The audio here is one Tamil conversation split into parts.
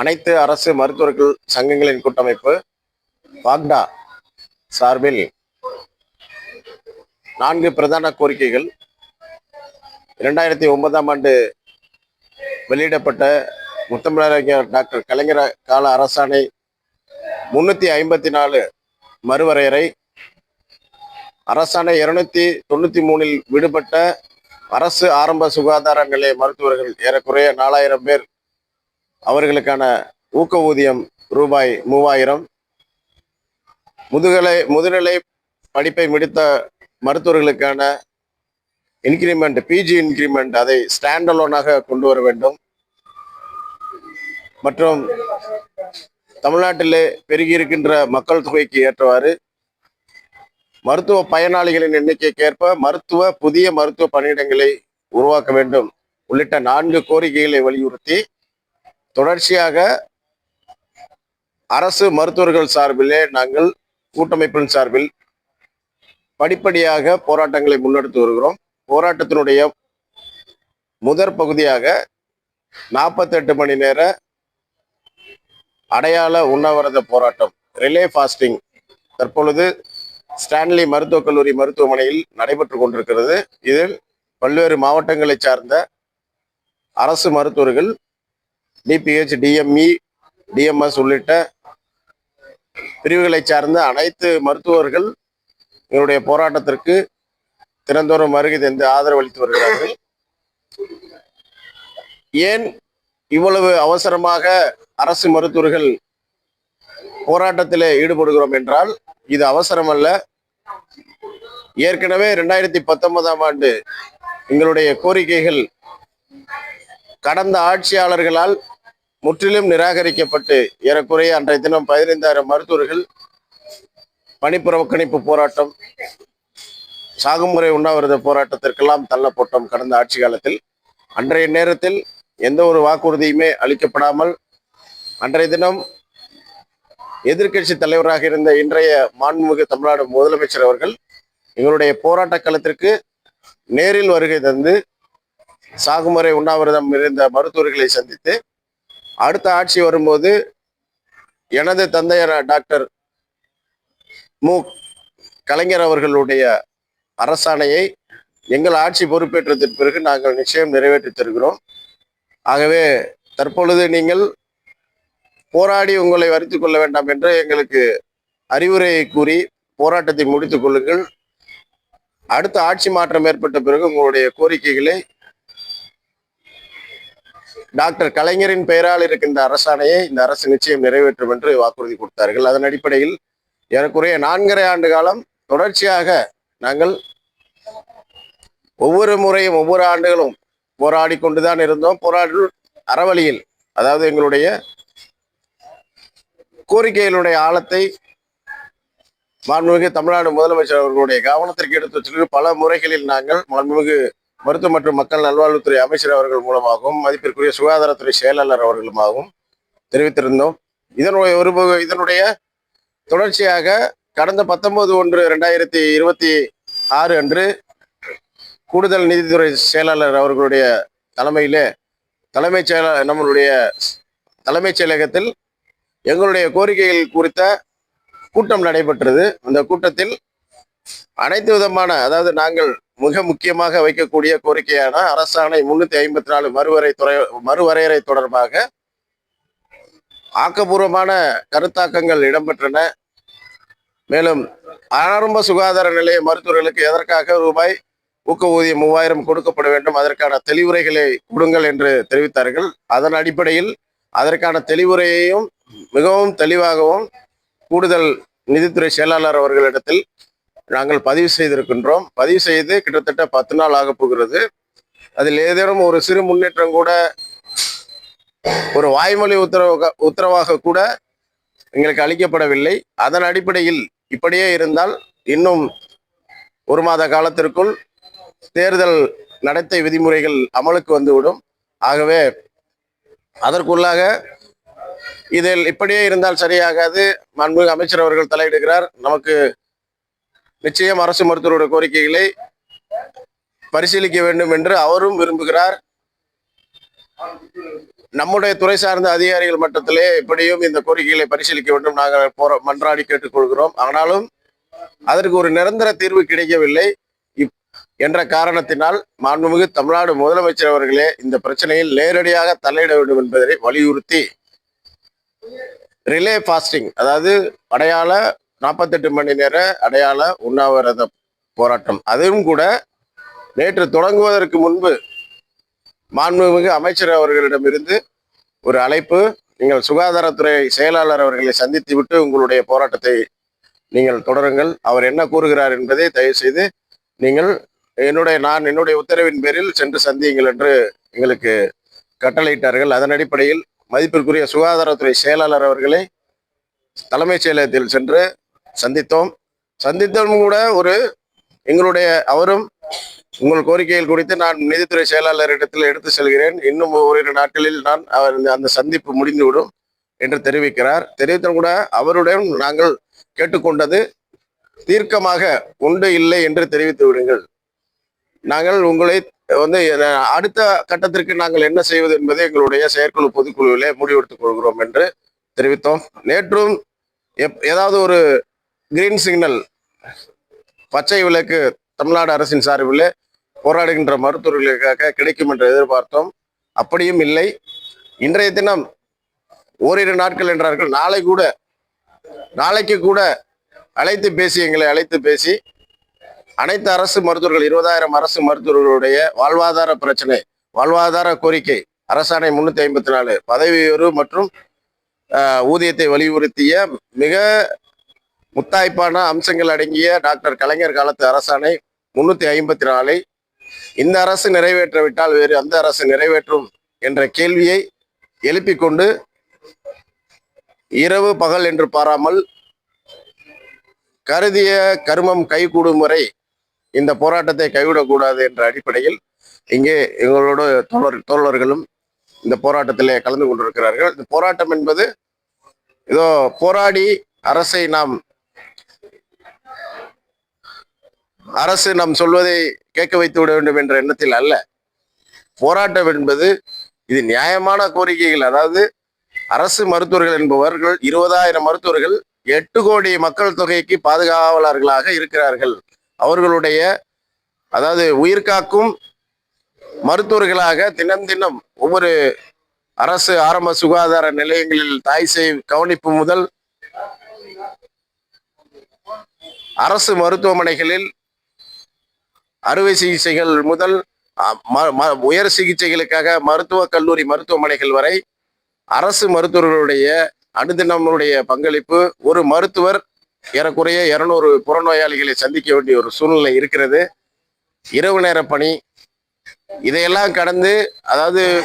அனைத்து அரசு மருத்துவர்கள் சங்கங்களின் கூட்டமைப்பு பாக்டா சார்பில் நான்கு பிரதான கோரிக்கைகள். இரண்டாயிரத்தி ஒன்பதாம் ஆண்டு வெளியிடப்பட்ட முத்தமிழறிஞர் டாக்டர் கலைஞர் கால அரசாணை முன்னூற்றி ஐம்பத்தி நாலு மறுவரையறை. அரசாணை இருநூத்தி தொண்ணூத்தி மூணில் விடுபட்ட அரசு ஆரம்ப சுகாதார நிலைய மருத்துவர்கள் ஏறக்குறைய நாலாயிரம் பேர் அவர்களுக்கான ஊக்க ஊதியம் ரூபாய் மூவாயிரம். முதுகலை முதுநிலை படிப்பை முடித்த மருத்துவர்களுக்கான இன்கிரிமெண்ட் பிஜி இன்கிரிமெண்ட் அதை ஸ்டாண்ட் அலோனாக கொண்டு வர வேண்டும். மற்றும் தமிழ்நாட்டிலே பெருகி இருக்கின்ற மக்கள் தொகைக்கு ஏற்றவாறு மருத்துவ பயனாளிகளின் எண்ணிக்கைக்கேற்ப மருத்துவ புதிய மருத்துவ பணியிடங்களை உருவாக்க வேண்டும். உள்ளிட்ட நான்கு கோரிக்கைகளை வலியுறுத்தி தொடர்ச்சியாக அரசு மருத்துவர்கள் சார்பிலே நாங்கள் கூட்டமைப்பின் சார்பில் படிப்படியாக போராட்டங்களை முன்னெடுத்து வருகிறோம். போராட்டத்தினுடைய முதற் பகுதியாக நாற்பத்தெட்டு மணி நேர அடையாள உண்ணாவிரத போராட்டம் ரிலே ஃபாஸ்டிங் தற்பொழுது ஸ்டான்லி மருத்துவக் கல்லூரி மருத்துவமனையில் நடைபெற்று கொண்டிருக்கிறது. இதில் பல்வேறு மாவட்டங்களை சார்ந்த அரசு மருத்துவர்கள் டிபிஹெச் டிஎம்இ டிஎம்எஸ் உள்ளிட்ட பிரிவுகளை சார்ந்த அனைத்து மருத்துவர்கள் எங்களுடைய போராட்டத்திற்கு தினந்தோறும் வருகை தந்து ஆதரவு அளித்து வருகிறார்கள். ஏன் இவ்வளவு அவசரமாக அரசு மருத்துவர்கள் போராட்டத்தில் ஈடுபடுகிறோம் என்றால் இது அவசரம் அல்ல ஏற்கனவே ரெண்டாயிரத்தி பத்தொன்பதாம் ஆண்டு எங்களுடைய கோரிக்கைகள் கடந்த ஆட்சியாளர்களால் முற்றிலும் நிராகரிக்கப்பட்டு ஏறக்குறைய அன்றைய தினம் பதினைந்தாயிரம் மருத்துவர்கள் பணிப்புறக்கணிப்பு போராட்டம் சாகுமுறை உண்ணாவிரத போராட்டத்திற்கெல்லாம் தள்ளப்பட்டோம் கடந்த ஆட்சி காலத்தில். அன்றைய நேரத்தில் எந்த ஒரு வாக்குறுதியுமே அளிக்கப்படாமல் அன்றைய தினம் எதிர்க்கட்சி தலைவராக இருந்த இன்றைய மாண்புமிகு தமிழ்நாடு முதலமைச்சர் அவர்கள் எங்களுடைய போராட்ட களத்திற்கு நேரில் வருகை தந்து சாகுமுறை உண்ணாவிரதம் இருந்த மருத்துவர்களை சந்தித்து அடுத்த ஆட்சி வரும்போது எனது தந்தையர் டாக்டர் மு. கலைஞர் அவர்களுடைய அரசாணையை எங்கள் ஆட்சி பொறுப்பேற்றதற்கு பிறகு நாங்கள் நிச்சயம் நிறைவேற்றி தருகிறோம். ஆகவே தற்பொழுது நீங்கள் போராடி உங்களை வரித்து கொள்ள வேண்டாம் என்று எங்களுக்கு அறிவுரையை கூறி போராட்டத்தை முடித்துக் கொள்ளுங்கள். அடுத்த ஆட்சி மாற்றம் ஏற்பட்ட பிறகு உங்களுடைய கோரிக்கைகளை டாக்டர் கலைஞரின் பெயரால் இருக்கின்ற அரசாணையை இந்த அரசு நிச்சயம் நிறைவேற்றும் என்று வாக்குறுதி கொடுத்தார்கள். அதன் அடிப்படையில் எனக்குரிய நான்கரை ஆண்டு காலம் தொடர்ச்சியாக நாங்கள் ஒவ்வொரு முறையும் ஒவ்வொரு ஆண்டுகளும் போராடி கொண்டுதான் இருந்தோம். போராடு அறவழியில் அதாவது எங்களுடைய கோரிக்கைகளுடைய ஆழத்தை மாண்புமிகு தமிழ்நாடு முதலமைச்சர் அவர்களுடைய கவனத்திற்கு எடுத்து வச்சிருக்கு பல முறைகளில் நாங்கள் மாண்புமிகு மருத்துவ மற்றும் மக்கள் நல்வாழ்வுத்துறை அமைச்சர் அவர்கள் மூலமாகவும் மதிப்பிற்குரிய சுகாதாரத்துறை செயலாளர் அவர்களுமாகவும் தெரிவித்திருந்தோம். இதனுடைய ஒரு இதனுடைய தொடர்ச்சியாக கடந்த பத்தொன்பது ஒன்று ரெண்டாயிரத்தி இருபத்தி ஆறு அன்று கூடுதல் நீதித்துறை செயலாளர் அவர்களுடைய தலைமையிலே தலைமைச் செயல நம்மளுடைய தலைமைச் செயலகத்தில் எங்களுடைய கோரிக்கைகள் குறித்த கூட்டம் நடைபெற்றது. அந்த கூட்டத்தில் அனைத்து விதமான அதாவது நாங்கள் மிக முக்கியமாக வைக்கக்கூடிய கோரிக்கையான அரசாணை முன்னூத்தி ஐம்பத்தி நாலு மறுவரை துறை மறுவரையறை தொடர்பாக ஆக்கப்பூர்வமான கருத்தாக்கங்கள் இடம்பெற்றன. மேலும் ஆரம்ப சுகாதார நிலைய மருத்துவர்களுக்கு எதற்காக ரூபாய் ஊக்க ஊதியம் மூவாயிரம் கொடுக்கப்பட வேண்டும் அதற்கான தெளிவுரைகளை கொடுங்கள் என்று தெரிவித்தார்கள். அதன் அடிப்படையில் அதற்கான தெளிவுரையையும் மிகவும் தெளிவாகவும் கூடுதல் நிதித்துறை செயலாளர் அவர்களிடத்தில் நாங்கள் பதிவு செய்திருக்கின்றோம். பதிவு செய்து கிட்டத்தட்ட பத்து நாள் ஆக போகிறது. அதில் ஏதேனும் ஒரு சிறு முன்னேற்றம் கூட ஒரு வாய்மொழி உத்தரவு உத்தரவாக கூட எங்களுக்கு அளிக்கப்படவில்லை. அதன் அடிப்படையில் இப்படியே இருந்தால் இன்னும் ஒரு மாத காலத்திற்குள் தேர்தல் நடத்தை விதிமுறைகள் அமலுக்கு வந்துவிடும். ஆகவே அதற்குள்ளாக இதில் இப்படியே இருந்தால் சரியாகாது. மாண்புமிகு அமைச்சர் அவர்கள் தலையிடுகிறார். நமக்கு நிச்சயம் அரசு மருத்துவருடைய கோரிக்கைகளை பரிசீலிக்க வேண்டும் என்று அவரும் விரும்புகிறார். நம்முடைய துறை சார்ந்த அதிகாரிகள் மட்டத்திலே எப்படியும் இந்த கோரிக்கைகளை பரிசீலிக்க வேண்டும். நாங்கள் போற மன்றாடி கேட்டுக்கொள்கிறோம். ஆனாலும் அதற்கு ஒரு நிரந்தர தீர்வு கிடைக்கவில்லை. இப்- என்ற காரணத்தினால் மாண்புமிகு தமிழ்நாடு முதலமைச்சர் அவர்களே இந்த பிரச்சனையில் நேரடியாக தலையிட வேண்டும் என்பதை வலியுறுத்தி ரிலே ஃபாஸ்டிங் அதாவது அடையாள நாற்பத்தெட்டு மணி நேர அடையாள உண்ணாவிரத போராட்டம். அதுவும் கூட நேற்று தொடங்குவதற்கு முன்பு மாண்புமிகு அமைச்சர் அவர்களிடமிருந்து ஒரு அழைப்பு நீங்கள் சுகாதாரத்துறை செயலாளர் அவர்களை சந்தித்து விட்டு உங்களுடைய போராட்டத்தை நீங்கள் தொடருங்கள். அவர் என்ன கூறுகிறார் என்பதை தயவு செய்து நீங்கள் என்னுடைய நான் என்னுடைய உத்தரவின் பேரில் சென்று சந்தியுங்கள் என்று எங்களுக்கு கட்டளையிட்டார்கள். அதன் அடிப்படையில் மதிப்பிற்குரிய சுகாதாரத்துறை செயலாளர் அவர்களை தலைமைச் செயலகத்தில் சென்று சந்தித்தோம். சந்தித்ததும் கூட ஒரு எங்களுடைய அவரும் உங்கள் கோரிக்கைகள் குறித்து நான் நிதித்துறை செயலாளரிடத்தில் எடுத்து செல்கிறேன். இன்னும் ஓரிரு நாட்களில் நான் அவர் அந்த சந்திப்பு முடிந்துவிடும் என்று தெரிவிக்கிறார். தெரிவித்தும் கூட அவருடன் நாங்கள் கேட்டுக்கொண்டது தீர்க்கமாக உண்டு இல்லை என்று தெரிவித்து விடுங்கள். நாங்கள் உங்களை வந்து அடுத்த கட்டத்திற்கு நாங்கள் என்ன செய்வது என்பதை எங்களுடைய செயற்குழு பொதுக்குழுவிலே முடிவெடுத்துக் கொள்கிறோம் என்று தெரிவித்தோம். நேற்றும் எப் ஏதாவது ஒரு கிரீன் சிக்னல் பச்சை விளக்கு தமிழ்நாடு அரசின் சார்பில் போராடுகின்ற மருத்துவர்களுக்காக கிடைக்கும் என்று எதிர்பார்த்தோம். அப்படியும் இல்லை. இன்றைய தினம் ஓரிரு நாட்கள் என்றார்கள். நாளை கூட நாளைக்கு கூட அழைத்து பேசி எங்களை அழைத்து பேசி அனைத்து அரசு மருத்துவர்கள் இருபதாயிரம் அரசு மருத்துவர்களுடைய வாழ்வாதார பிரச்சனை வாழ்வாதார கோரிக்கை அரசாணை முன்னூத்தி ஐம்பத்தி நாலு பதவி உயர்வு மற்றும் ஊதியத்தை வலியுறுத்திய மிக முத்தாய்ப்பான அம்சங்கள் அடங்கிய டாக்டர் கலைஞர் காலத்து அரசாணை முன்னூத்தி ஐம்பத்தி நாலை. இந்த அரசு நிறைவேற்றவிட்டால் வேறு அந்த அரசு நிறைவேற்றும் என்ற கேள்வியை எழுப்பிக்கொண்டு இரவு பகல் என்று பாராமல் கருதிய கருமம் கைகூடும் வரை இந்த போராட்டத்தை கைவிடக்கூடாது என்ற அடிப்படையில் இங்கே எங்களோட தோழர் தோழர்களும் இந்த போராட்டத்திலே கலந்து கொண்டிருக்கிறார்கள். இந்த போராட்டம் என்பது ஏதோ போராடி அரசை நாம் அரசு நாம் சொல்வதை கேட்க வைத்து விட வேண்டும் என்ற எண்ணத்தில் அல்ல. போராட்டம் என்பது இது நியாயமான கோரிக்கைகள். அதாவது அரசு மருத்துவர்கள் என்பவர்கள் இருபதாயிரம் மருத்துவர்கள் எட்டு கோடி மக்கள் தொகைக்கு பாதுகாவலர்களாக இருக்கிறார்கள். அவர்களுடைய அதாவது உயிர்காக்கும் மருத்துவர்களாக தினம் தினம் ஒவ்வொரு அரசு ஆரம்ப சுகாதார நிலையங்களில் தாய் செய் கவனிப்பு முதல் அரசு மருத்துவமனைகளில் அறுவை சிகிச்சைகள் முதல் ம- ம- உயர் சிகிச்சைகளுக்காக மருத்துவக் கல்லூரி மருத்துவமனைகள் வரை அரசு மருத்துவர்களுடைய அனுதினமுடைய பங்களிப்பு ஒரு மருத்துவர் ஏறக்குறைய இருநூறு புறநோயாளிகளை சந்திக்க வேண்டிய ஒரு சூழ்நிலை இருக்கிறது. இரவு நேர பணி. இதையெல்லாம் கடந்து அதாவது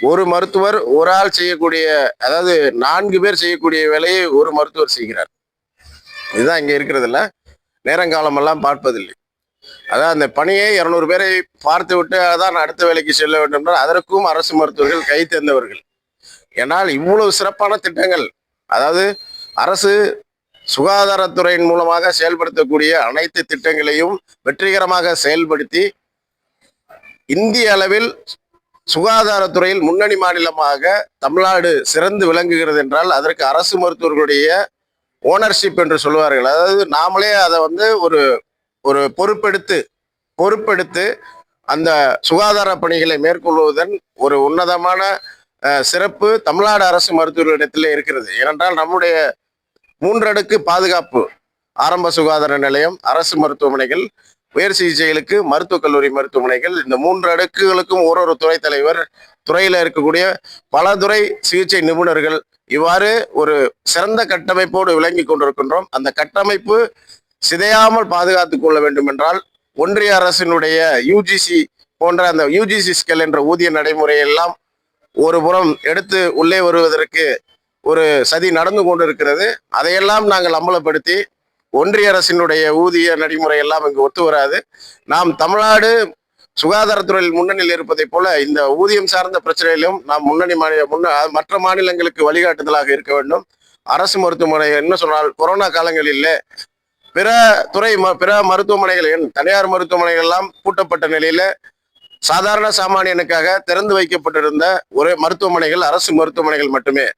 ஒரு மருத்துவர் ஒரு ஆள் செய்யக்கூடிய அதாவது நான்கு பேர் செய்யக்கூடிய வேலையை ஒரு மருத்துவர் செய்கிறார். இதுதான் இங்கே இருக்கிறதுல நேரங்காலமெல்லாம் பார்ப்பதில்லை. அதான் அந்த பணியை இரநூறு பேரை பார்த்து விட்டு அதான் அடுத்த வேலைக்கு செல்ல வேண்டும் என்றால் அதற்கும் அரசு மருத்துவர்கள் கை தேர்ந்தவர்கள். ஏன்னால் இவ்வளவு சிறப்பான திட்டங்கள் அதாவது அரசு சுகாதாரத்துறையின் மூலமாக செயல்படுத்தக்கூடிய அனைத்து திட்டங்களையும் வெற்றிகரமாக செயல்படுத்தி இந்திய அளவில் சுகாதாரத்துறையில் முன்னணி மாநிலமாக தமிழ்நாடு சிறந்து விளங்குகிறது என்றால் அதற்கு அரசு மருத்துவர்களுடைய ஓனர்ஷிப் என்று சொல்லுவார்கள். அதாவது நாமளே அதை வந்து ஒரு ஒரு பொறுப்பெடுத்து பொறுப்பெடுத்து அந்த சுகாதார பணிகளை மேற்கொள்வதன் ஒரு உன்னதமான சிறப்பு தமிழ்நாடு அரசு மருத்துவர்களிடத்தில் இருக்கிறது. ஏனென்றால் நம்முடைய மூன்றடுக்கு பாதுகாப்பு ஆரம்ப சுகாதார நிலையம் அரசு மருத்துவமனைகள் உயர் சிகிச்சைகளுக்கு மருத்துவக் கல்லூரி மருத்துவமனைகள் இந்த மூன்று அடுக்குகளுக்கும் ஒரு ஒரு துறை தலைவர் துறையில் இருக்கக்கூடிய பல துறை சிகிச்சை நிபுணர்கள் இவ்வாறு ஒரு சிறந்த கட்டமைப்போடு விளங்கி கொண்டிருக்கின்றோம். அந்த கட்டமைப்பு சிதையாமல் பாதுகாத்துக் கொள்ள வேண்டும் என்றால் ஒன்றிய அரசினுடைய யூஜிசி போன்ற அந்த யூஜிசி ஸ்கேல் என்ற ஊதிய நடைமுறையெல்லாம் ஒரு புறம் எடுத்து உள்ளே வருவதற்கு ஒரு சதி நடந்து கொண்டிருக்கிறது. அதையெல்லாம் நாங்கள் அம்பலப்படுத்தி ஒன்றிய அரசினுடைய ஊதிய நடைமுறை எல்லாம் இங்கு ஒத்து வராது. நாம் தமிழ்நாடு சுகாதாரத்துறையில் முன்னணியில் இருப்பதைப் போல இந்த ஊதியம் சார்ந்த பிரச்சனையிலும் நாம் முன்னணி மாநில முன்ன மற்ற மாநிலங்களுக்கு வழிகாட்டுதலாக இருக்க வேண்டும். அரசு மருத்துவமனை என்ன சொன்னால் கொரோனா காலங்களில் பிற துறை ம- பிற மருத்துவமனைகள் தனியார் மருத்துவமனைகள் எல்லாம் பூட்டப்பட்ட நிலையில சாதாரண சாமானியனுக்காக திறந்து வைக்கப்பட்டிருந்த ஒரே மருத்துவமனைகள் அரசு மருத்துவமனைகள் மட்டுமே.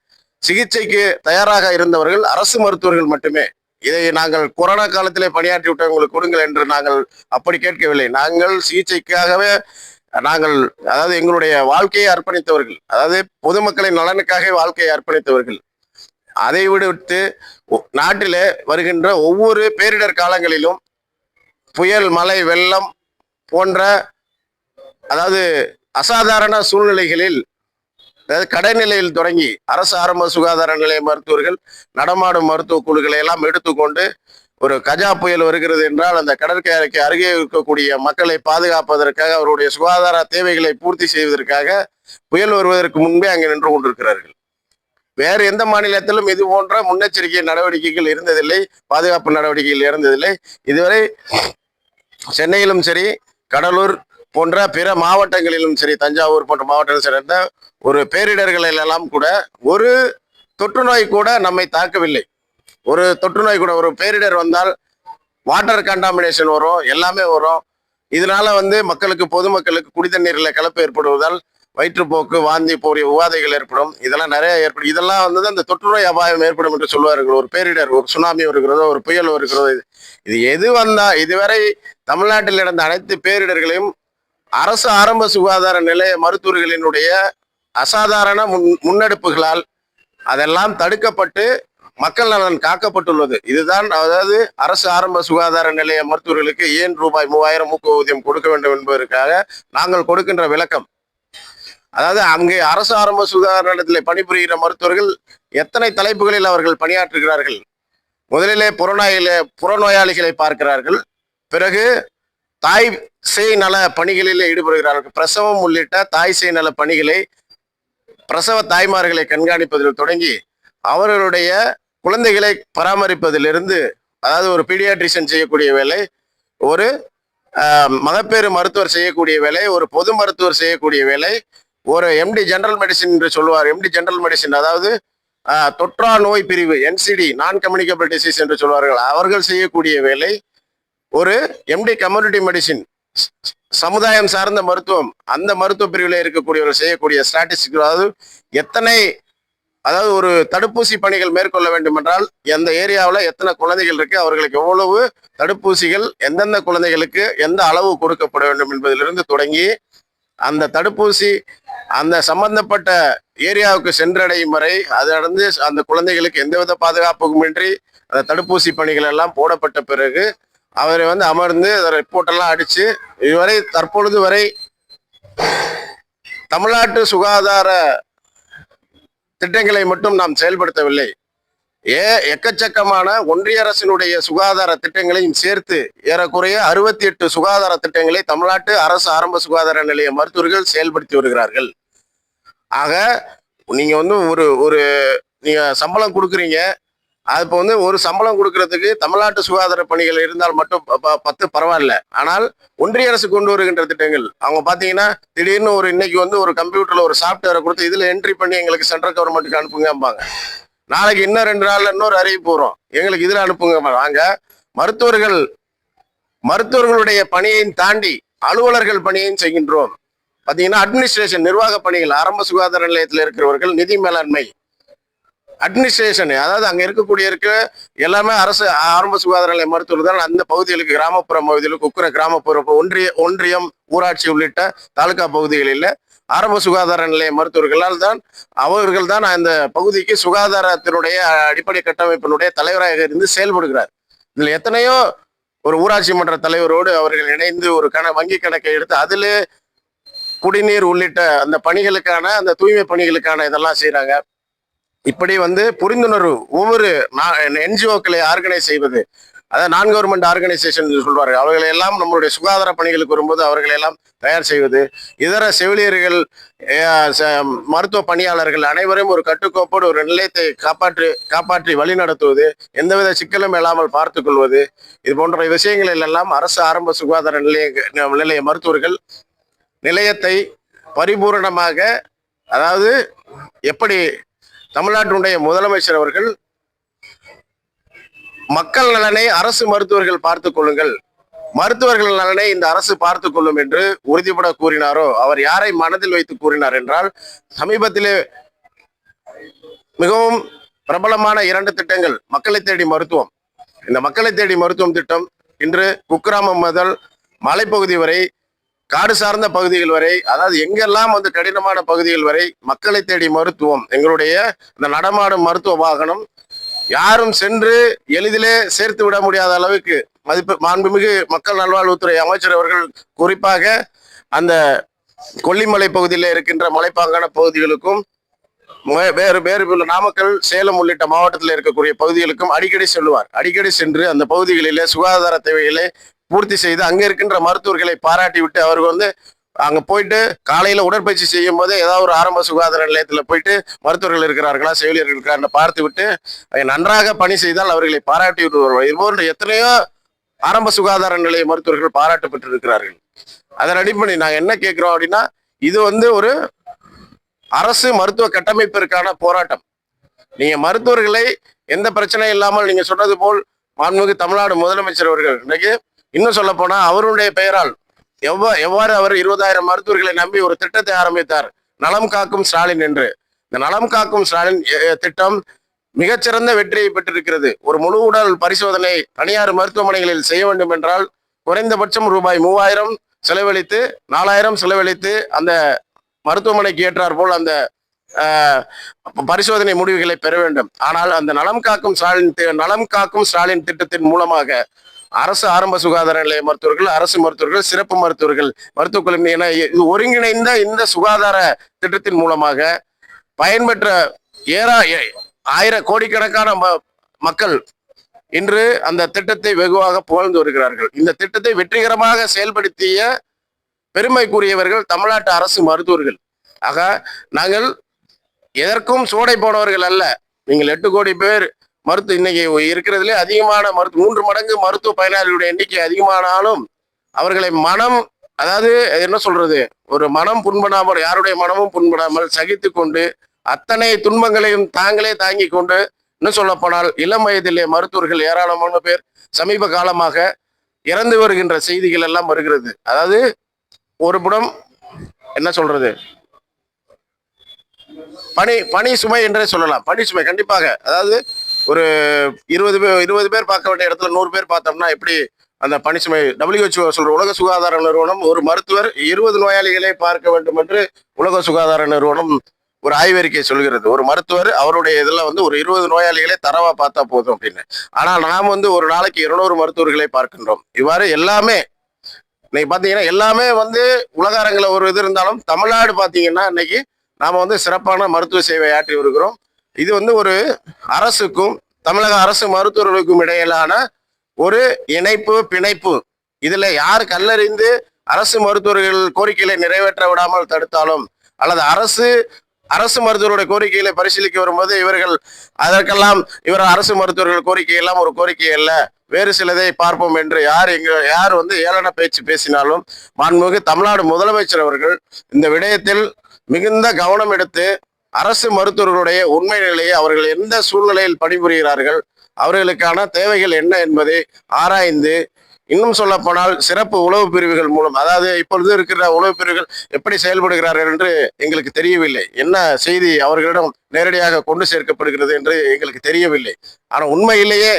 சிகிச்சைக்கு தயாராக இருந்தவர்கள் அரசு மருத்துவர்கள் மட்டுமே. இதை நாங்கள் கொரோனா காலத்திலே பணியாற்றி விட்டவங்களுக்கு கொடுங்கள் என்று நாங்கள் அப்படி கேட்கவில்லை. நாங்கள் சிகிச்சைக்காகவே நாங்கள் அதாவது எங்களுடைய வாழ்க்கையை அர்ப்பணித்தவர்கள் அதாவது பொதுமக்களின் நலனுக்காக வாழ்க்கையை அர்ப்பணித்தவர்கள். அதை விடுவிட்டு நாட்டில் நாட்டிலே வருகின்ற ஒவ்வொரு பேரிடர் காலங்களிலும் புயல் மழை வெள்ளம் போன்ற அதாவது அசாதாரண சூழ்நிலைகளில் அதாவது கடைநிலையில் தொடங்கி அரசு ஆரம்ப சுகாதார நிலைய மருத்துவர்கள் நடமாடும் மருத்துவ குழுக்களை எல்லாம் எடுத்துக்கொண்டு ஒரு கஜா புயல் வருகிறது என்றால் அந்த கடற்கரைக்கு அருகே இருக்கக்கூடிய மக்களை பாதுகாப்பதற்காக அவருடைய சுகாதார தேவைகளை பூர்த்தி செய்வதற்காக புயல் வருவதற்கு முன்பே அங்கே நின்று கொண்டிருக்கிறார்கள். வேறு எந்த மாநிலத்திலும் இது போன்ற முன்னெச்சரிக்கை நடவடிக்கைகள் இருந்ததில்லை பாதுகாப்பு நடவடிக்கைகள் இருந்ததில்லை. இதுவரை சென்னையிலும் சரி கடலூர் போன்ற பிற மாவட்டங்களிலும் சரி தஞ்சாவூர் போன்ற மாவட்டங்கள் சேர்ந்த ஒரு பேரிடர்களெல்லாம் கூட ஒரு தொற்று நோய் கூட நம்மை தாக்கவில்லை. ஒரு தொற்று நோய் கூட ஒரு பேரிடர் வந்தால் வாட்டர் கண்டாமினேஷன் வரும் எல்லாமே வரும். இதனால வந்து மக்களுக்கு பொதுமக்களுக்கு குடி தண்ணீரில் கலப்பு ஏற்படுவதால் வயிற்றுப்போக்கு வாந்தி போரிய உபாதைகள் ஏற்படும். இதெல்லாம் நிறைய ஏற்படும். இதெல்லாம் வந்து அந்த தொற்று நோய் அபாயம் ஏற்படும் என்று சொல்வார்கள் ஒரு பேரிடர் ஒரு சுனாமி வருகிறதோ ஒரு புயல் வருகிறதோ இது- இது எது வந்தா இதுவரை தமிழ்நாட்டில் நடந்த அனைத்து பேரிடர்களையும் அரசு ஆரம்ப சுகாதார நிலைய மருத்துவர்களினுடைய அசாதாரண முன் முன்னெடுப்புகளால் அதெல்லாம் தடுக்கப்பட்டு மக்கள் நலன் காக்கப்பட்டுள்ளது. இதுதான் அதாவது அரசு ஆரம்ப சுகாதார நிலைய மருத்துவர்களுக்கு ஏன் ரூபாய் மூவாயிரம் ஊக்க ஊதியம் கொடுக்க வேண்டும் என்பதற்காக நாங்கள் கொடுக்கின்ற விளக்கம். அதாவது அங்கே அரசு ஆரம்ப சுகாதார நிலையத்தில் பணிபுரிகிற மருத்துவர்கள் எத்தனை தலைப்புகளில் அவர்கள் பணியாற்றுகிறார்கள்? முதலிலே புறநோயில புறநோயாளிகளை பார்க்கிறார்கள். பிறகு தாய் சேய் நல பணிகளில் ஈடுபடுகிறார்கள். பிரசவம் உள்ளிட்ட தாய் சேய் நல பணிகளை பிரசவ தாய்மார்களை கண்காணிப்பதில் தொடங்கி அவர்களுடைய குழந்தைகளை பராமரிப்பதிலிருந்து அதாவது ஒரு பீடியாட்ரிஷன் செய்யக்கூடிய வேலை ஒரு மகப்பேறு மருத்துவர் செய்யக்கூடிய வேலை ஒரு பொது மருத்துவர் செய்யக்கூடிய வேலை ஒரு எம்டி ஜெனரல் மெடிசின் என்று சொல்லுவார். எம்டி ஜெனரல் மெடிசின் அதாவது தொற்றா நோய் பிரிவு என்சிடி நான் கம்யூனிகபிள் டிசீஸ் என்று சொல்வார்கள். அவர்கள் செய்யக்கூடிய வேலை ஒரு எம்டி கம்யூனிட்டி மெடிசின் சமுதாயம் சார்ந்த மருத்துவம். அந்த மருத்துவ பிரிவில் இருக்கக்கூடியவர்கள் செய்யக்கூடிய ஸ்ட்ராட்டஜிக் அதாவது எத்தனை அதாவது ஒரு தடுப்பூசி பணிகள் மேற்கொள்ள வேண்டும் என்றால் எந்த ஏரியாவில் எத்தனை குழந்தைகள் இருக்கு அவர்களுக்கு எவ்வளவு தடுப்பூசிகள் எந்தெந்த குழந்தைகளுக்கு எந்த அளவு கொடுக்கப்பட வேண்டும் என்பதிலிருந்து தொடங்கி அந்த தடுப்பூசி அந்த சம்பந்தப்பட்ட ஏரியாவுக்கு சென்றடையும் வரை அதிலிருந்து அந்த குழந்தைகளுக்கு எந்தவித பாதுகாப்புமின்றி அந்த தடுப்பூசி பணிகள் எல்லாம் போடப்பட்ட பிறகு அவரை வந்து அமர்ந்து அதை ரிப்போர்ட்டெல்லாம் அடித்து இதுவரை தற்பொழுது வரை தமிழ்நாட்டு சுகாதார திட்டங்களை மட்டும் நாம் செயல்படுத்தவில்லை. ஏ எக்கச்சக்கமான ஒன்றிய அரசினுடைய சுகாதார திட்டங்களையும் சேர்த்து ஏறக்குறைய அறுபத்தி எட்டு சுகாதார திட்டங்களை தமிழ்நாட்டு அரசு ஆரம்ப சுகாதார நிலைய மருத்துவர்கள் செயல்படுத்தி வருகிறார்கள். ஆக நீங்க வந்து ஒரு ஒரு நீங்க சம்பளம் கொடுக்குறீங்க. அது இப்போ வந்து ஒரு சம்பளம் கொடுக்கறதுக்கு தமிழ்நாட்டு சுகாதார பணிகள் இருந்தால் மட்டும் ப- ப- பத்து பரவாயில்ல. ஆனால் ஒன்றிய அரசு கொண்டு வருகின்ற திட்டங்கள் அவங்க பார்த்தீங்கன்னா திடீர்னு ஒரு இன்னைக்கு வந்து ஒரு கம்ப்யூட்டர்ல ஒரு சாஃப்ட்வேரை கொடுத்து இதுல என்ட்ரி பண்ணி எங்களுக்கு சென்ட்ரல் கவர்மெண்ட்டுக்கு அனுப்புங்கம்பாங்க. நாளைக்கு இன்னும் ரெண்டு நாள்ல இன்னொரு அறிவிப்பு வரும். எங்களுக்கு இதில் அனுப்புங்க வாங்க. மருத்துவர்கள் மருத்துவர்களுடைய பணியையும் தாண்டி அலுவலர்கள் பணியையும் செய்கின்றோம். பார்த்தீங்கன்னா அட்மினிஸ்ட்ரேஷன் நிர்வாக பணிகள் ஆரம்ப சுகாதார நிலையத்தில் இருக்கிறவர்கள் நிதி மேலாண்மை. அட்மினிஸ்ட்ரேஷன் அதாவது அங்கே இருக்கக்கூடிய இருக்க எல்லாமே அரசு ஆரம்ப சுகாதார நிலைய மருத்துவர் தான். அந்த பகுதிகளுக்கு கிராமப்புற பகுதிகளுக்கு குக்கிற கிராமப்புற ஒன்றிய ஒன்றியம் ஊராட்சி உள்ளிட்ட தாலுகா பகுதிகளில் ஆரம்ப சுகாதார நிலைய மருத்துவர்களால் தான் அவர்கள் தான் அந்த பகுதிக்கு சுகாதாரத்தினுடைய அடிப்படை கட்டமைப்பினுடைய தலைவராக இருந்து செயல்படுகிறார். இதில் எத்தனையோ ஒரு ஊராட்சி மன்ற தலைவரோடு அவர்கள் இணைந்து ஒரு கண வங்கி கணக்கை எடுத்து அதில் குடிநீர் உள்ளிட்ட அந்த பணிகளுக்கான அந்த தூய்மை பணிகளுக்கான இதெல்லாம் செய்கிறாங்க இப்படி வந்து புரிந்துணர்வு ஒவ்வொரு என்ஜிஓக்களை ஆர்கனைஸ் செய்வது அதாவது நான் கவர்மெண்ட் ஆர்கனைசேஷன் சொல்வார்கள். அவர்களை எல்லாம் நம்மளுடைய சுகாதார பணிகளுக்கு வரும்போது அவர்களை எல்லாம் தயார் செய்வது இதர செவிலியர்கள் மருத்துவ பணியாளர்கள் அனைவரும் ஒரு கட்டுக்கோப்போடு ஒரு நிலையத்தை காப்பாற்றி காப்பாற்றி வழிநடத்துவது எந்தவித சிக்கலும் இல்லாமல் பார்த்துக் கொள்வது இது போன்ற விஷயங்களில் எல்லாம் அரசு ஆரம்ப சுகாதார நிலைய நிலைய மருத்துவர்கள் நிலையத்தை பரிபூரணமாக அதாவது எப்படி தமிழ்நாட்டினுடைய முதலமைச்சர் அவர்கள் மக்கள் நலனை அரசு மருத்துவர்கள் பார்த்துக் கொள்ளுங்கள். மருத்துவர்கள் நலனை இந்த அரசு பார்த்து கொள்ளும் என்று உறுதிபட கூறினாரோ அவர் யாரை மனதில் வைத்து கூறினார் என்றால் சமீபத்திலே மிகவும் பிரபலமான இரண்டு திட்டங்கள் மக்களை தேடி மருத்துவம். இந்த மக்களை தேடி மருத்துவம் திட்டம் இன்று குக்கிராமம் முதல் மலைப்பகுதி வரை காடு சார்ந்த பகுதிகள் வரை அதாவது எங்கெல்லாம் வந்து கடினமான பகுதிகள் வரை மக்களை தேடி மருத்துவம் எங்களுடைய இந்த நடமாடும் மருத்துவ வாகனம் யாரும் சென்று எளிதிலே சேர்த்து விட முடியாத அளவுக்கு மதிப்பு மாண்புமிகு மக்கள் நல்வாழ்வுத்துறை அமைச்சர் அவர்கள் குறிப்பாக அந்த கொல்லிமலை பகுதியில் இருக்கின்ற மலைப்பாங்கான பகுதிகளுக்கும் வேறு வேறு உள்ள நாமக்கல் சேலம் உள்ளிட்ட மாவட்டத்தில் இருக்கக்கூடிய பகுதிகளுக்கும் அடிக்கடி செல்லுவார். அடிக்கடி சென்று அந்த பகுதிகளிலே சுகாதார தேவைகளை பூர்த்தி செய்து அங்கே இருக்கின்ற மருத்துவர்களை பாராட்டி விட்டு அவர் வந்து அங்க போயிட்டு காலையில உடற்பயிற்சி செய்யும் போது ஏதாவது ஒரு ஆரம்ப சுகாதார நிலையத்துல போயிட்டு மருத்துவர்கள் இருக்கிறார்களா செவிலியர்கள் இருக்கிறார்கள் பார்த்து விட்டு அதை நன்றாக பணி செய்தால் அவர்களை பாராட்டி விட்டு வருவார் இது எத்தனையோ ஆரம்ப சுகாதார நிலைய மருத்துவர்கள் பாராட்டு பெற்றிருக்கிறார்கள் அதன் அடிப்படை நாங்க என்ன கேட்கிறோம் அப்படின்னா இது வந்து ஒரு அரசு மருத்துவ கட்டமைப்பிற்கான போராட்டம். நீங்க மருத்துவர்களை எந்த பிரச்சனையும் இல்லாமல் நீங்க சொன்னது போல் மாண்புமிகு தமிழ்நாடு முதலமைச்சர் அவர்கள் இன்னைக்கு இன்னும் சொல்ல போனா அவருடைய பெயரால் எவ்வா எவ்வாறு அவர் இருபதாயிரம் மருத்துவர்களை நம்பி ஒரு திட்டத்தை ஆரம்பித்தார்? நலம் காக்கும் ஸ்டாலின் என்று. இந்த நலம் காக்கும் ஸ்டாலின் திட்டம் மிகச்சிறந்த வெற்றியை பெற்றிருக்கிறது. ஒரு முழு உடல் பரிசோதனை தனியார் மருத்துவமனைகளில் செய்ய வேண்டும் என்றால் குறைந்தபட்சம் ரூபாய் மூவாயிரம் செலவழித்து நாலாயிரம் செலவழித்து அந்த மருத்துவமனைக்கு ஏற்றார் போல் அந்த ஆஹ், பரிசோதனை முடிவுகளை பெற வேண்டும். ஆனால் அந்த நலம் காக்கும் ஸ்டாலின் நலம் காக்கும் ஸ்டாலின் திட்டத்தின் மூலமாக அரசு ஆரம்ப சுகாதார நிலைய மருத்துவர்கள் அரசு மருத்துவர்கள் சிறப்பு மருத்துவர்கள் மருத்துவக் குழுமம் என இது ஒருங்கிணைந்த இந்த சுகாதார திட்டத்தின் மூலமாக பயன்பெற்ற ஏறா ஏ- ஆயிர கோடிக்கணக்கான ம- மக்கள் இன்று அந்த திட்டத்தை வெகுவாக புகழ்ந்து வருகிறார்கள். இந்த திட்டத்தை வெற்றிகரமாக செயல்படுத்திய பெருமைக்குரியவர்கள் தமிழ்நாட்டு அரசு மருத்துவர்கள். ஆக நாங்கள் எதற்கும் சோடை போனவர்கள் அல்ல. நீங்கள் எட்டு கோடி பேர் மருத்துவ இன்னைக்கு இருக்கிறதுலே அதிகமான மருத்துவ மூன்று மடங்கு மருத்துவ பயனாளிகளுடைய எண்ணிக்கை அதிகமானாலும் அவர்களை மனம் அதாவது என்ன சொல்றது? ஒரு மனம் புண்படாமல் யாருடைய மனமும் புண்படாமல் சகித்து கொண்டு அத்தனை துன்பங்களையும் தாங்களே தாங்கி கொண்டு இன்னும் சொல்ல போனால் இளம் வயதிலே மருத்துவர்கள் ஏராளமான பேர் சமீப காலமாக இறந்து வருகின்ற செய்திகள் எல்லாம் வருகிறது. அதாவது ஒரு புடம் என்ன சொல்றது? பணி பணி சுமை என்றே சொல்லலாம். பணி சுமை கண்டிப்பாக. அதாவது ஒரு இருபது பேர் இருபது பேர் பார்க்க வேண்டிய இடத்துல நூறு பேர் பார்த்தோம்னா எப்படி அந்த பணி டபிள்யூஹெச்ஓ சொல்ற உலக சுகாதார நிறுவனம் ஒரு மருத்துவர் இருபது நோயாளிகளை பார்க்க வேண்டும் என்று உலக சுகாதார நிறுவனம் ஒரு ஆய்வறிக்கை சொல்கிறது. ஒரு மருத்துவர் அவருடைய இதில் வந்து ஒரு இருபது நோயாளிகளை தரவா பார்த்தா போதும் அப்படின்னு. ஆனால் நாம் வந்து ஒரு நாளைக்கு இருநூறு மருத்துவர்களை பார்க்கின்றோம். இவ்வாறு எல்லாமே இன்னைக்கு பார்த்தீங்கன்னா எல்லாமே வந்து உலக அரங்கில் ஒரு இது இருந்தாலும் தமிழ்நாடு பார்த்தீங்கன்னா இன்னைக்கு நாம் வந்து சிறப்பான மருத்துவ சேவை ஆற்றி வருகிறோம். இது வந்து ஒரு அரசுக்கும் தமிழக அரசு மருத்துவர்களுக்கும் இடையிலான ஒரு இணைப்பு பிணைப்பு. இதுல யார் கல்லறிந்து அரசு மருத்துவர்கள் கோரிக்கைகளை நிறைவேற்ற விடாமல் தடுத்தாலும் அல்லது அரசு அரசு மருத்துவருடைய கோரிக்கைகளை பரிசீலிக்க வரும்போது இவர்கள் அதற்கெல்லாம் இவர் அரசு மருத்துவர்கள் கோரிக்கை எல்லாம் ஒரு கோரிக்கை அல்ல. வேறு சிலதை பார்ப்போம் என்று யார் எங்க யார் வந்து ஏளன பேச்சு பேசினாலும் மாண்புமிகு தமிழ்நாடு முதலமைச்சர் அவர்கள் இந்த விடயத்தில் மிகுந்த கவனம் எடுத்து அரசு மருத்துவர்களுடைய உண்மை நிலையை அவர்கள் எந்த சூழ்நிலையில் பணிபுரிகிறார்கள் அவர்களுக்கான தேவைகள் என்ன என்பதை ஆராய்ந்து இன்னும் சொல்ல போனால் சிறப்பு உளவு பிரிவுகள் மூலம் அதாவது இப்பொழுது இருக்கிற உளவு பிரிவுகள் எப்படி செயல்படுகிறார்கள் என்று எங்களுக்கு தெரியவில்லை. என்ன செய்தி அவர்களிடம் நேரடியாக கொண்டு சேர்க்கப்படுகிறது என்று எங்களுக்கு தெரியவில்லை. ஆனால் உண்மையிலேயே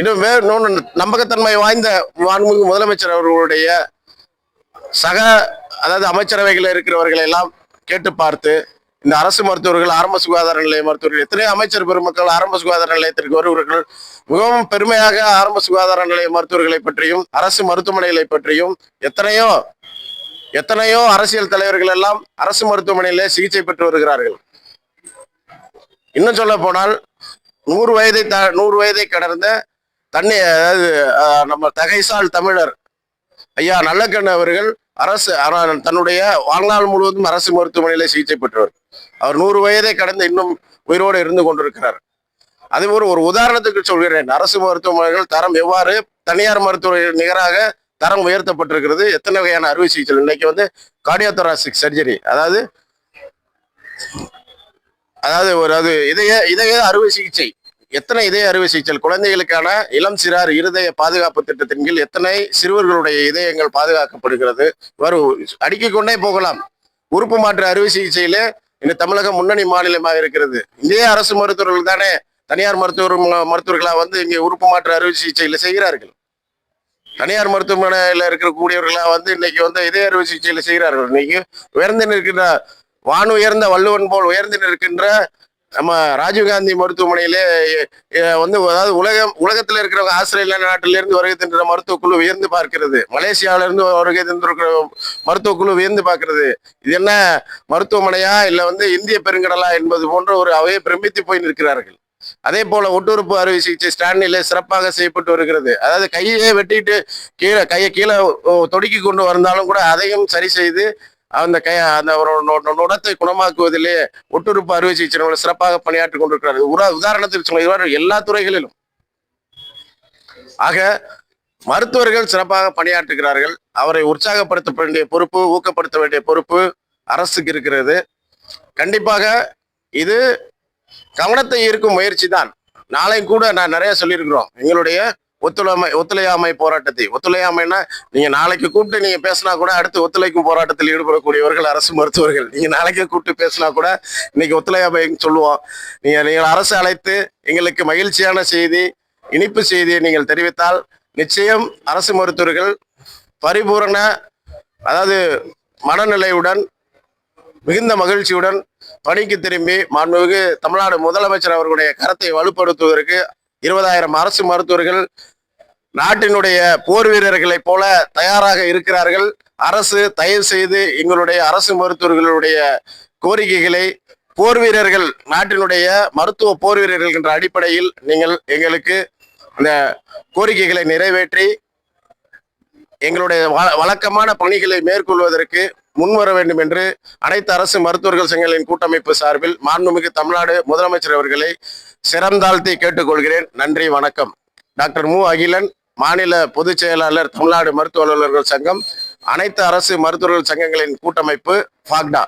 இன்னும் வேறு இன்னொன்று நம்பகத்தன்மை வாய்ந்த மாண்புமிகு முதலமைச்சர் அவர்களுடைய சக அதாவது அமைச்சரவைகளில் இருக்கிறவர்கள் எல்லாம் கேட்டு பார்த்து இந்த அரசு மருத்துவர்கள் ஆரம்ப சுகாதார நிலைய மருத்துவர்கள் எத்தனையோ அமைச்சர் பெருமக்கள் ஆரம்ப சுகாதார நிலையத்திற்கு வருவர்கள் மிகவும் பெருமையாக ஆரம்ப சுகாதார நிலைய மருத்துவர்களை பற்றியும் அரசு மருத்துவமனைகளை பற்றியும் எத்தனையோ எத்தனையோ அரசியல் தலைவர்கள் எல்லாம் அரசு மருத்துவமனையிலே சிகிச்சை பெற்று வருகிறார்கள். இன்னும் சொல்ல போனால் நூறு வயதை த நூறு வயதை கடந்த தண்ணி அதாவது நம்ம தகைசால் தமிழர் ஐயா நல்லக்கண்ணு அவர்கள் அரசு ஆனால் தன்னுடைய வாழ்நாள் முழுவதும் அரசு மருத்துவமனையில சிகிச்சை பெற்றவர். அவர் நூறு வயதை கடந்து இன்னும் உயிரோடு இருந்து கொண்டிருக்கிறார். அதே ஒரு ஒரு உதாரணத்துக்கு சொல்கிறேன். அரசு மருத்துவமனைகள் தரம் எவ்வாறு தனியார் மருத்துவ நிகராக தரம் உயர்த்தப்பட்டிருக்கிறது எத்தனை வகையான அறுவை சிகிச்சை இன்னைக்கு வந்து கார்டியோதராசிக் சர்ஜரி அதாவது அதாவது ஒரு அது இதய இதய அறுவை சிகிச்சை. எத்தனை இதய அறுவை சிகிச்சை குழந்தைகளுக்கான இளம் சிறார் இருதய பாதுகாப்பு திட்டத்தின் கீழ் எத்தனை சிறுவர்களுடைய இதயங்கள் பாதுகாக்கப்படுகிறது? வரும் அடுக்கிக் கொண்டே போகலாம். உறுப்பு மாற்று அறுவை சிகிச்சையிலே இந்த தமிழகம் முன்னணி மாநிலமாக இருக்கிறது. இதே அரசு மருத்துவர்கள் தானே தனியார் மருத்துவர் மருத்துவர்களா வந்து இங்கே உறுப்பு மாற்று அறுவை சிகிச்சையில செய்கிறார்கள். தனியார் மருத்துவமனையில இருக்கக்கூடியவர்களா வந்து இன்னைக்கு வந்து இதய அறுவை சிகிச்சையில செய்கிறார்கள். இன்னைக்கு உயர்ந்து நிற்கின்ற வான் உயர்ந்த வள்ளுவன் போல் உயர்ந்து நிற்கின்ற நம்ம ராஜீவ்காந்தி மருத்துவமனையிலே வந்து அதாவது உலகம் உலகத்துல இருக்கிறவங்க ஆஸ்திரேலியா நாட்டிலிருந்து வருகை தந்திர மருத்துவ குழு வியந்து பார்க்கிறது. மலேசியாவில இருந்து வருகை தந்திருக்கிற மருத்துவ குழு வியந்து பார்க்கிறது. இது என்ன மருத்துவமனையா? இல்ல வந்து இந்திய பெருங்கடலா என்பது போன்ற ஒரு அவையை பிரமித்து போய் நிற்கிறார்கள். அதே போல ஒட்டுறுப்பு அறுவை சிகிச்சை ஸ்டாண்டிலே சிறப்பாக செய்யப்பட்டு வருகிறது. அதாவது கையே வெட்டிட்டு கீழே கையை கீழே தொடுக்கி கொண்டு வந்தாலும் கூட அதையும் சரி செய்து அந்த கை அந்த ஒரு குணமாக்குவதிலே ஒட்டுறுப்பு அறுவை சிகிச்சை சிறப்பாக பணியாற்றி கொண்டிருக்கிறார் உரா உதாரணத்துக்கு சொல்ல இவர் எல்லா துறைகளிலும். ஆக மருத்துவர்கள் சிறப்பாக பணியாற்றுகிறார்கள். அவரை உற்சாகப்படுத்த வேண்டிய பொறுப்பு ஊக்கப்படுத்த வேண்டிய பொறுப்பு அரசுக்கு இருக்கிறது. கண்டிப்பாக இது கவனத்தை ஈர்க்கும் முயற்சி தான். நாளை கூட நான் நிறைய சொல்லியிருக்கிறோம். எங்களுடைய ஒத்துழைமை ஒத்துழையாமை போராட்டத்தை. ஒத்துழையாமைன்னா நீங்க நாளைக்கு கூப்பிட்டு நீங்க பேசினா கூட அடுத்து ஒத்துழைக்கும் போராட்டத்தில் ஈடுபடக்கூடியவர்கள் அரசு மருத்துவர்கள். நீங்க நாளைக்கே கூப்பிட்டு பேசினா கூட இன்னைக்கு ஒத்துழையாமை சொல்லுவோம். நீங்க நீங்கள் அரசு அழைத்து எங்களுக்கு மகிழ்ச்சியான செய்தி இனிப்பு செய்தியை நீங்கள் தெரிவித்தால் நிச்சயம் அரசு மருத்துவர்கள் பரிபூரண அதாவது மனநிலையுடன் மிகுந்த மகிழ்ச்சியுடன் பணிக்கு திரும்பி மாண்புமிகு தமிழ்நாடு முதலமைச்சர் அவர்களுடைய கரத்தை வலுப்படுத்துவதற்கு இருபதாயிரம் அரசு மருத்துவர்கள் நாட்டினுடைய போர் வீரர்களைப் போல தயாராக இருக்கிறார்கள். அரசு தயவு செய்து எங்களுடைய அரசு மருத்துவர்களுடைய கோரிக்கைகளை போர் வீரர்கள் நாட்டினுடைய மருத்துவ போர் வீரர்கள் என்ற அடிப்படையில் நீங்கள் எங்களுக்கு இந்த கோரிக்கைகளை நிறைவேற்றி எங்களுடைய வ- வழக்கமான பணிகளை மேற்கொள்வதற்கு முன்வர வேண்டும் என்று அனைத்து அரசு மருத்துவர்கள் சங்கங்களின் கூட்டமைப்பு சார்பில் மாண்புமிகு தமிழ்நாடு முதலமைச்சர் அவர்களை சிறந்தாழ்த்தி கேட்டுக்கொள்கிறேன். நன்றி வணக்கம். டாக்டர் மு. அகிலன் மாநில பொதுச் செயலாளர் தமிழ்நாடு மருத்துவ அலுவலர்கள் சங்கம் அனைத்து அரசு மருத்துவர்கள் சங்கங்களின் கூட்டமைப்பு ஃபாக்டா.